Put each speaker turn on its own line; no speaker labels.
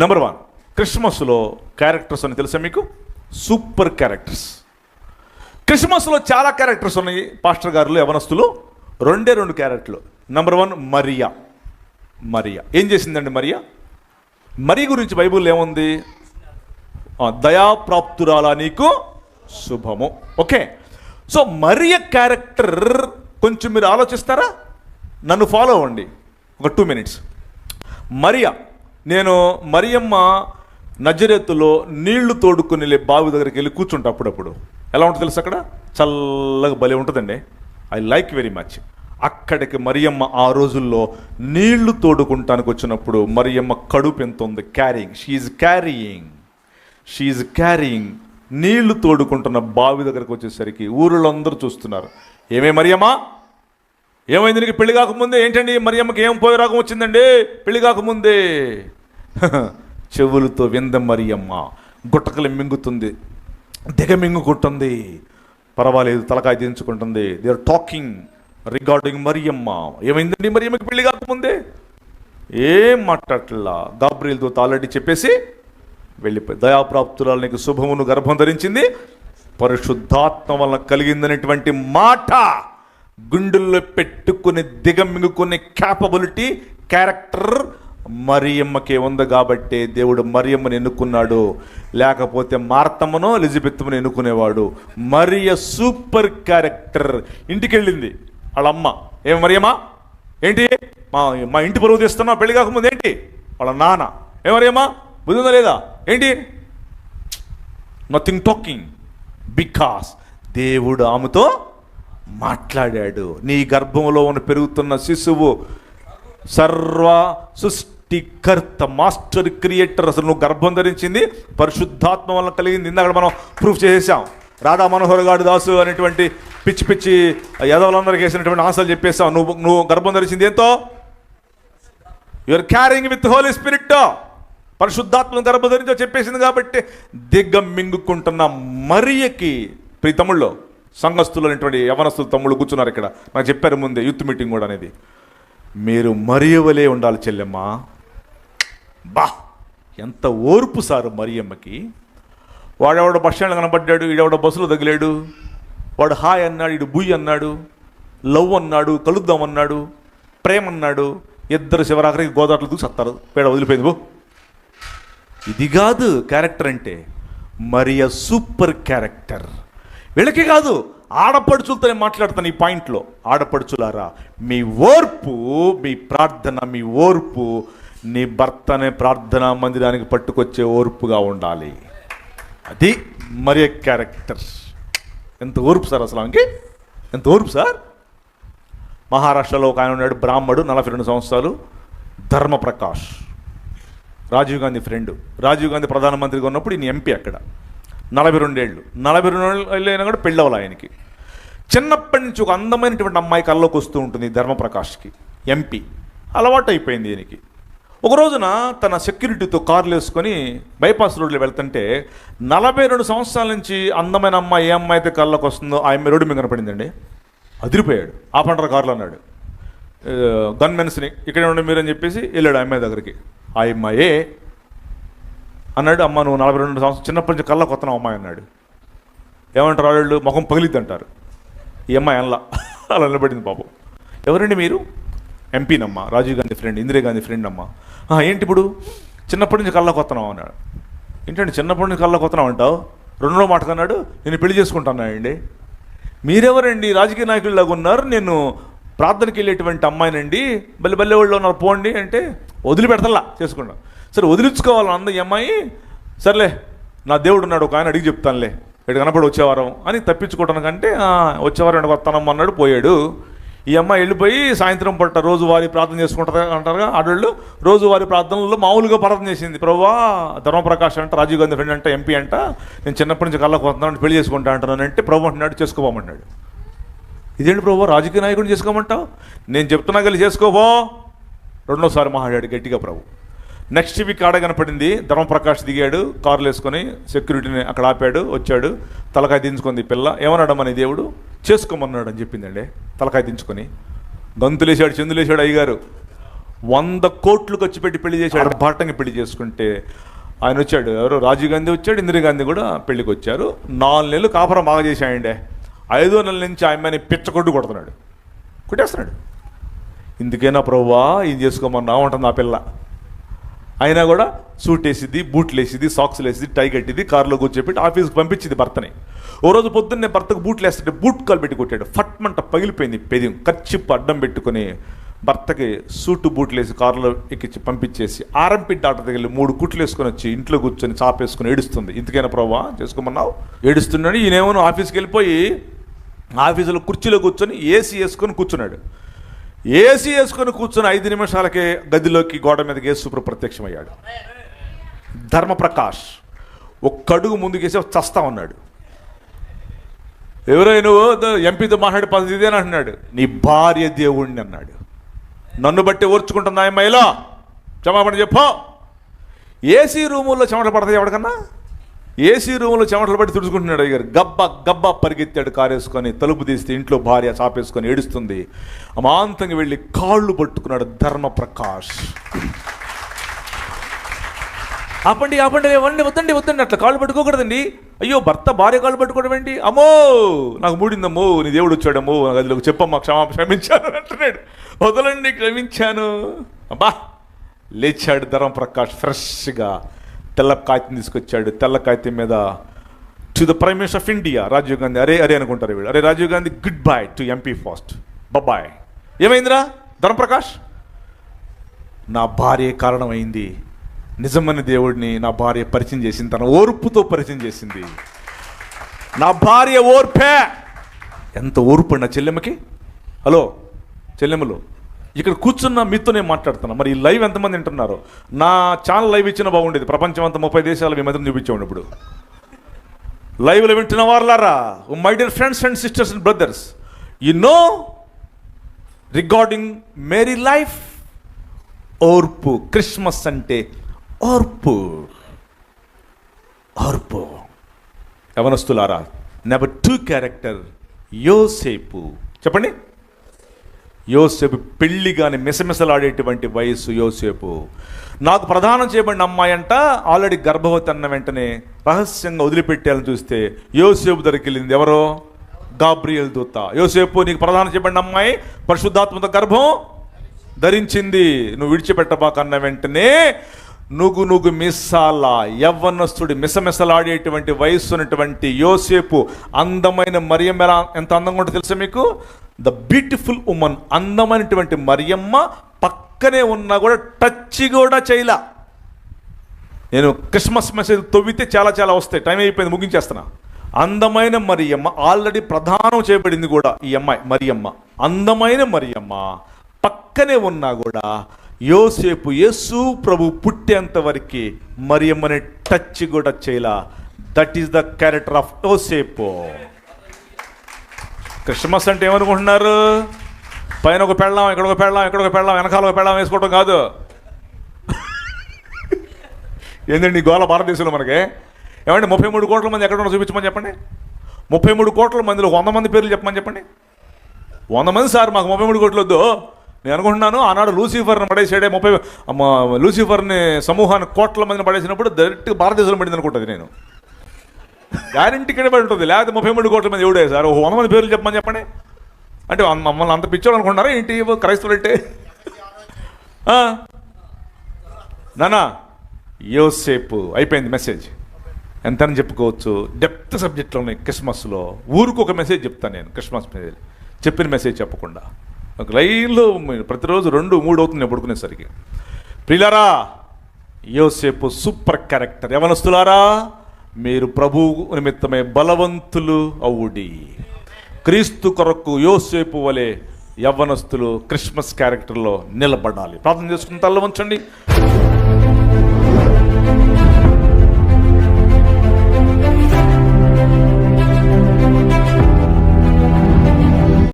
Number one క్రిస్మస్లో characters అని తెలుసా మీకు? సూపర్ క్యారెక్టర్స్ క్రిస్మస్లో చాలా క్యారెక్టర్స్ ఉన్నాయి. పాస్టర్ గారులు యవనస్తులు రెండే రెండు క్యారెక్టర్లు నెంబర్ వన్ మరియా మరియా ఏం చేసిందండి మరియా మరి గురించి బైబుల్ ఏముంది? దయాప్రాప్తురాలా నీకు? శుభము. ఓకే సో మరియ క్యారెక్టర్ కొంచెం మీరు ఆలోచిస్తారా? నన్ను ఫాలో అవ్వండి. ఒక టూ మినిట్స్ మరియా నేను మరియమ్మ నజరెత్తులో నీళ్ళు తోడుకుని వెళ్ళి బావి దగ్గరికి వెళ్ళి కూర్చుంటా అప్పుడప్పుడు. ఎలా ఉంటుంది తెలుసు అక్కడ? చల్లగా భలే ఉంటుందండి. ఐ లైక్ వెరీ మచ్ అక్కడికి మరియమ్మ ఆ రోజుల్లో నీళ్ళు తోడుకుంటానికి వచ్చినప్పుడు మరియమ్మ కడుపు ఎంత ఉంది? Carrying she carrying she carrying నీళ్ళు తోడుకుంటున్న బావి దగ్గరకు వచ్చేసరికి ఊరిలో అందరూ చూస్తున్నారు. ఏమే మరియమ్మ? ఏమైంది నీకు పెళ్ళి కాకముందే? ఏంటండి మరియమ్మకి ఏం పోయి రాకం వచ్చిందండి? పెళ్ళి కాకముందే. చెవులతో వింద మరియమ్మ. గుట్టకలు మింగుతుంది. దిగ మింగుకుంటుంది. పర్వాలేదు తలకాయ దించుకుంటుంది. They are talking regarding Mariyamma. ఏమైందండి మరియమ్మకి పెళ్ళి కాకముందే? ఏం మాట్లాడట్లా? గాబ్రియల్తో ఆల్రెడీ చెప్పేసి వెళ్ళిపోయి దయాప్రాప్తురాలు నీకు శుభమును గర్భం ధరించింది. పరిశుద్ధాత్మ వలన కలిగిందనేటువంటి మాట గుండెల్లో పెట్టుకుని దిగమింగుకునే క్యాపబిలిటీ క్యారెక్టర్ మరియమ్మకి ఉంది కాబట్టి దేవుడు మరియమ్మను ఎన్నుకున్నాడు. లేకపోతే మార్తమ్మను ఎలిజబెత్మను ఎన్నుకునేవాడు. మరియ సూపర్ క్యారెక్టర్ ఇంటికి వెళ్ళింది వాళ్ళ అమ్మ ఏం మరియమ్మా ఏంటి? మా మా ఇంటి పరువు తీస్తున్నావు పెళ్ళి కాకముందు ఏంటి? వాళ్ళ నాన్న. ఏ మరియమ్మా బుద్ధిందా లేదా? ఏంటి? నథింగ్ టాకింగ్ బికాస్ దేవుడు ఆమెతో మాట్లాడాడు. నీ గర్భంలో ఉన్న పెరుగుతున్న శిశువు సర్వ సృష్టికర్త మాస్టర్ క్రియేటర్ అసలు నువ్వు గర్భం ధరించింది పరిశుద్ధాత్మ వల్ల కలిగింది. ఇందాక మనం ప్రూఫ్ చేసేసాం. రాధా మనోహర్ గాడు దాసు అనేటువంటి పిచ్చి పిచ్చి యదవులందరికీ వేసినటువంటి ఆశలు చెప్పేసావు నువ్వు నువ్వు గర్భం ధరించింది ఎంతో your carrying with holy spirit పరిశుద్ధాత్మను గర్భధరించో చెప్పేసింది కాబట్టి దిగ్గం మింగుకుంటున్న మరియకి ప్రీ సంఘస్థులు అనేటువంటి యవనస్తులు తమ్ముళ్ళు కూర్చున్నారు ఇక్కడ. నాకు చెప్పారు ముందే యూత్ మీటింగ్ కూడా అనేది. మీరు మరియవలే ఉండాలి చెల్లెమ్మా. బా ఎంత ఓర్పు సారు మరియమ్మకి. వాడెవడ బస్ స్టాండ్ కనబడ్డాడు ఈడెవడ బస్సులో తగిలాడు. వాడు హాయ్ అన్నాడు ఇడు బుయ్ అన్నాడు లవ్ అన్నాడు కలుద్దాం అన్నాడు ప్రేమ అన్నాడు ఇద్దరు శివరాఖరికి గోదావరిలో దూసి సత్తారు. పేడ వదిలిపోయింది బో ఇది కాదు క్యారెక్టర్ అంటే మరియ సూపర్ క్యారెక్టర్. వీళ్ళకి కాదు ఆడపడుచులతోనే మాట్లాడతాను ఈ పాయింట్లో. ఆడపడుచులారా మీ ఓర్పు మీ ప్రార్థన మీ ఓర్పు నీ భర్తనే ప్రార్థనా మందిరానికి పట్టుకొచ్చే ఓర్పుగా ఉండాలి. అది మరి క్యారెక్టర్? ఎంత ఓర్పు సార్ అసలు ఆమెకి? ఎంత ఓర్పు సార్? మహారాష్ట్రలో ఒక ఆయన ఉన్నాడు బ్రాహ్మడు నలభై రెండు సంవత్సరాలు ధర్మప్రకాష్. రాజీవ్ గాంధీ ఫ్రెండ్. రాజీవ్ గాంధీ ప్రధానమంత్రిగా ఉన్నప్పుడు ఈయన ఎంపీ అక్కడ. నలభై రెండేళ్ళు. నలభై రెండేళ్ళు అయినా కూడా పెళ్ళి ఆయనకి. చిన్నప్పటి నుంచి ఒక అందమైనటువంటి అమ్మాయి కల్లోకి వస్తూ ఉంటుంది ధర్మప్రకాష్కి. ఎంపీ. అలవాటు అయిపోయింది దీనికి ఒక రోజున తన సెక్యూరిటీతో కార్లు వేసుకొని బైపాస్ రోడ్లో వెళ్తుంటే నలభై రెండు సంవత్సరాల నుంచి అందమైన అమ్మాయి ఏ అమ్మాయి అయితే కళ్ళకు వస్తుందో ఆ అమ్మాయి రోడ్డు మీద కనపడిందండి. అదిరిపోయాడు. ఆ పండ్ర కార్లు అన్నాడు. గన్మెన్స్ని ఇక్కడే ఉండి మీరని చెప్పేసి వెళ్ళాడు ఆ అమ్మాయి దగ్గరికి. ఆ అమ్మాయే అన్నాడు. అమ్మ నువ్వు నలభై రెండు సంవత్సరం చిన్నప్పటి నుంచి కళ్ళకు వస్తున్నావు అమ్మాయి అన్నాడు. ఏమంటారు వాళ్ళు ముఖం పగిలిద్ది అంటారు. ఈ అమ్మాయి అనలా. అలా నిలబడింది పాపం. ఎవరండి మీరు? ఎంపీనమ్మ రాజీవ్ గాంధీ ఫ్రెండ్ ఇందిరా గాంధీ ఫ్రెండ్ అమ్మా ఏంటి ఇప్పుడు? చిన్నప్పటి నుంచి కళ్ళకు వస్తున్నావు అన్నాడు. ఏంటండి చిన్నప్పటి నుంచి కళ్ళకు వస్తున్నావు అంటావు? రెండో మాట అన్నాడు నేను పెళ్ళి చేసుకుంటానండి మీరెవరండి? రాజకీయ నాయకుల్లాగా ఉన్నారు. నేను ప్రార్థనకి వెళ్ళేటువంటి అమ్మాయినండి. బల్లి బల్లె వాళ్ళు ఉన్నారు పోండి అంటే వదిలిపెడతల్లా చేసుకున్నాం. సరే వదిలించుకోవాలని అంద ఈ అమ్మాయి. సర్లే నా దేవుడు ఉన్నాడు ఒక ఆయన అడిగి చెప్తానులే. ఇక్కడ కనపడి వచ్చేవారం అని తప్పించుకోవడానికంటే వచ్చేవారం ఎండకు అన్నాడు పోయాడు. ఈ అమ్మాయి వెళ్ళిపోయి సాయంత్రం పూట రోజువారీ ప్రార్థన చేసుకుంటారు అంటారుగా. ఆడవాళ్ళు రోజువారీ ప్రార్థనలో మామూలుగా ప్రార్థన చేసింది. ప్రభా ధర్మప్రకాష్ అంట రాజీవ్ గాంధీ ఫ్రెండ్ అంట ఎంపీ అంట నేను చిన్నప్పటి నుంచి కళ్ళకు వస్తున్నాను పెళ్ళి చేసుకుంటా అంటాను అంటే ప్రభు అంటున్నాడు చేసుకోమన్నాడు ఇదేంటి ప్రభు రాజకీయ నాయకుడిని చేసుకోమంటావు? నేను చెప్తున్నా కలిసి చేసుకోబో. రెండోసారి మహాడాడు గట్టిగా ప్రభు. నెక్స్ట్ వీక్ ఆడ కనపడింది ధర్మప్రకాష్ దిగాడు కార్లు వేసుకొని సెక్యూరిటీని అక్కడ ఆపాడు వచ్చాడు తలకాయ దించుకుంది ఈ పిల్ల. ఏమన్నాడు మన దేవుడు? చేసుకోమన్నాడు అని చెప్పిందండి. తలకాయ దించుకొని. గంతులేశాడు చెందులేశాడు అయ్యగారు. వంద కోట్లు ఖర్చు పెట్టి పెళ్ళి చేశాడు. బాటంగా పెళ్ళి చేసుకుంటే ఆయన వచ్చాడు. ఎవరు రాజీవ్ గాంధీ వచ్చాడు ఇందిరాగాంధీ కూడా పెళ్ళికి వచ్చారు. నాలుగు నెలలు కాపురం బాగా చేశాయండి ఐదో నెలల నుంచి ఆయమ్మని పిచ్చకొట్టు కొడుతున్నాడు. కొట్టేస్తున్నాడు. ఇందుకైనా ప్రవ్వా? ఇది చేసుకోమన్నా ఉంటుంది ఆ పిల్ల. అయినా కూడా సూట్ వేసిద్ది బూట్లు వేసిద్ది సాక్స్లు వేసిద్ది టై కట్టింది కారులో కూర్చోబెట్టి ఆఫీస్కి పంపించింది భర్తని. ఓ రోజు పొద్దున్నే భర్తకు బూట్లు వేస్తుంటే బూట్ కాలు పెట్టి కొట్టాడు. ఫట్మంట పగిలిపోయింది పెది కచ్చిప్పు అడ్డం పెట్టుకొని భర్తకి సూటు బూట్లు వేసి కారులో ఎక్కించి పంపించేసి ఆర్ఎంపీ డాక్టర్ దగ్గర వెళ్ళి మూడు కుట్లు వేసుకొని వచ్చి ఇంట్లో కూర్చొని చాపేసుకొని ఏడుస్తుంది. ఇంతకైనా ప్రభావ చేసుకోమన్నావు? ఏడుస్తున్నాడు ఈయనేమో ఆఫీస్కి వెళ్ళిపోయి ఆఫీసులో కుర్చీలో కూర్చొని ఏసీ వేసుకొని కూర్చున్నాడు. ఏసీ వేసుకొని కూర్చుని ఐదు నిమిషాలకే గదిలోకి గోడ మీదకి ఏసుప్రు ప్రత్యక్షమయ్యాడు. ధర్మప్రకాష్ ఒక్కడుగు ముందుకేసి చస్తా ఉన్నాడు. ఎవరైనా నువ్వు? ఎంపీతో మాట్లాడే పది ఇదేనా అంటున్నాడు. నీ భార్య దేవుణ్ణి అన్నాడు. నన్ను బట్టి ఓర్చుకుంటున్నా అమ్మాయిలో క్షమాపణ చెప్పు. ఏసీ రూముల్లో చెమట పడతాయి ఎవరికన్నా? ఏసీ రూమ్లో చెమటలు పట్టి తుడుచుకుంటున్నాడు అయ్యారు గబ్బ గబ్బ పరిగెత్తాడు కారేసుకొని తలుపు తీస్తే ఇంట్లో భార్య చాపేసుకొని ఏడుస్తుంది. అమాంతంగా వెళ్ళి కాళ్ళు పట్టుకున్నాడు ధర్మప్రకాష్. ఆపండి ఆపండి ఇవ్వండి వద్దండి వద్దండి అట్లా కాళ్ళు పట్టుకోకూడదండి. అయ్యో భర్త భార్య కాళ్ళు పట్టుకోవడం ఏంటి? అమ్మో నాకు మూడిందమ్మో నీ దేవుడు వచ్చాడమ్మో నాకు గదిలోకి చెప్పమ్మా క్షమా క్షమించాను అంటున్నాడు. వదలండి క్షమించాను. అబ్బా లేచాడు ధర్మప్రకాష్ ఫ్రెష్గా. తెల్ల కాగితం తీసుకొచ్చాడు. తెల్ల కాగితం మీద to the prime minister of India Rajiv Gandhi అరే అరే అనుకుంటారు వీడు అరే Rajiv Gandhi good bye to MP fast బబాయ్ ఏమైందిరా? ధర్మప్రకాష్? నా భార్య కారణమైంది. నిజమైన దేవుడిని నా భార్య పరిచయం చేసింది. తన ఓర్పుతో పరిచయం చేసింది. నా భార్య ఓర్పే. ఎంత ఓర్పు నా చెల్లెమ్మకి? హలో చెల్లెమ్మలు. ఇక్కడ కూర్చున్న మీతో నేను మాట్లాడుతున్నాను మరి ఈ లైవ్ ఎంతమంది వింటున్నారు? నా ఛానల్ లైవ్ ఇచ్చిన బాగుండేది. ప్రపంచం అంతా ముప్పై దేశాలు మీ మధ్యన చూపించాము ఇప్పుడు. లైవ్లో వింటున్న వారులారా? My dear friends and sisters and brothers you know regarding Mary life ఓర్పు. క్రిస్మస్ అంటే ఓర్పు. ఓర్పు. యవనస్తులారా నెంబర్ టూ క్యారెక్టర్ యోసేపు. చెప్పండి. యోసేపు పెళ్ళి కానీ మిసమిసలాడేటువంటి వయస్సు యోసేపు. నాకు ప్రధానం చేయబడిన అమ్మాయి అంట ఆల్రెడీ గర్భవతి అన్న వెంటనే రహస్యంగా వదిలిపెట్టాలని చూస్తే యోసేపు దగ్గరికి వెళ్ళింది. ఎవరో? గాబ్రియల్ దూత. యోసేపు నీకు ప్రధానం చేయబడిన అమ్మాయి పరిశుద్ధాత్మత గర్భం ధరించింది. నువ్వు విడిచిపెట్టబాకన్న వెంటనే నుగు నుగు మిస్సాల యవ్వనస్తుడి మిసమిసలాడేటువంటి వయస్సు ఉన్నటువంటి యోసేపు అందమైన మరియం ఎలా ఎంత అందంగా ఉంటుందో తెలుసా మీకు? ద బ్యూటిఫుల్ ఉమెన్ అందమైనటువంటి మరియమ్మ పక్కనే ఉన్నా కూడా టచ్ కూడా చేయలా. నేను క్రిస్మస్ మెసేజ్ తవ్వితే చాలా చాలా వస్తాయి. టైం అయిపోయింది ముగించేస్తున్నా. అందమైన మరియమ్మ ఆల్రెడీ ప్రధానం చేయబడింది కూడా ఈ అమ్మాయి మరియమ్మ. అందమైన మరియమ్మ పక్కనే ఉన్నా కూడా యోసేపు యేసు ప్రభు పుట్టేంత వరకు మరియమ్మని టచ్ కూడా చేయలా. That is the character of యోసేపు క్రిస్మస్ అంటే ఏమనుకుంటున్నారు? పైన ఒక పెళ్ళాం ఇక్కడ ఒక పెళ్ళాం ఇక్కడ ఒక పెళ్ళాం వెనకాల ఒక పెళ్ళాం వేసుకోవడం కాదు. ఏంటండి గోల గోళ భారతదేశంలో మనకి? ఏమంటే ముప్పై మూడు కోట్ల మంది ఎక్కడ ఉన్నా చూపించమని చెప్పండి. ముప్పై మూడు కోట్ల మందిలో వంద మంది పేర్లు చెప్పమని చెప్పండి. వంద మంది సార్ మాకు ముప్పై మూడు కోట్లు వద్దు. నేను అనుకుంటున్నాను ఆనాడు లూసిఫర్ని పడేసాడే ముప్పై లూసిఫర్ని సమూహాన్ని కోట్ల మందిని పడేసినప్పుడు డైరెక్ట్గా భారతదేశంలో పడింది అనుకుంటుంది నేను. గ్యారంటీ ఇక్కడ పడి ఉంటుంది. లేకపోతే ముప్పై మూడు కోట్ల మంది ఎవడే సార్? వంద మంది పేర్లు చెప్పమని చెప్పండి. అంటే మమ్మల్ని అంత పిచ్చోడు అనుకుంటున్నారా? ఏంటి క్రైస్తవులు అంటే? నానా యోసేపు అయిపోయింది మెసేజ్. ఎంతని చెప్పుకోవచ్చు? డెప్త్ సబ్జెక్ట్లో ఉన్నాయి క్రిస్మస్లో. ఊరికి ఒక మెసేజ్ చెప్తాను నేను క్రిస్మస్ మెసేజ్. చెప్పిన మెసేజ్ చెప్పకుండా. ఒక లైన్లో ప్రతిరోజు రెండు మూడు అవుతుంది నేను పడుకునేసరికి. ప్రియులారా యోసేపు సూపర్ క్యారెక్టర్. యవనస్తులారా మీరు ప్రభు నిమిత్తమే బలవంతులు అవుడి. క్రీస్తు కొరకు యోసేపు వలె యవ్వనస్తులు క్రిస్మస్ క్యారెక్టర్లో నిలబడాలి. ప్రార్థన చేసుకుని తల్ల ఉంచండి.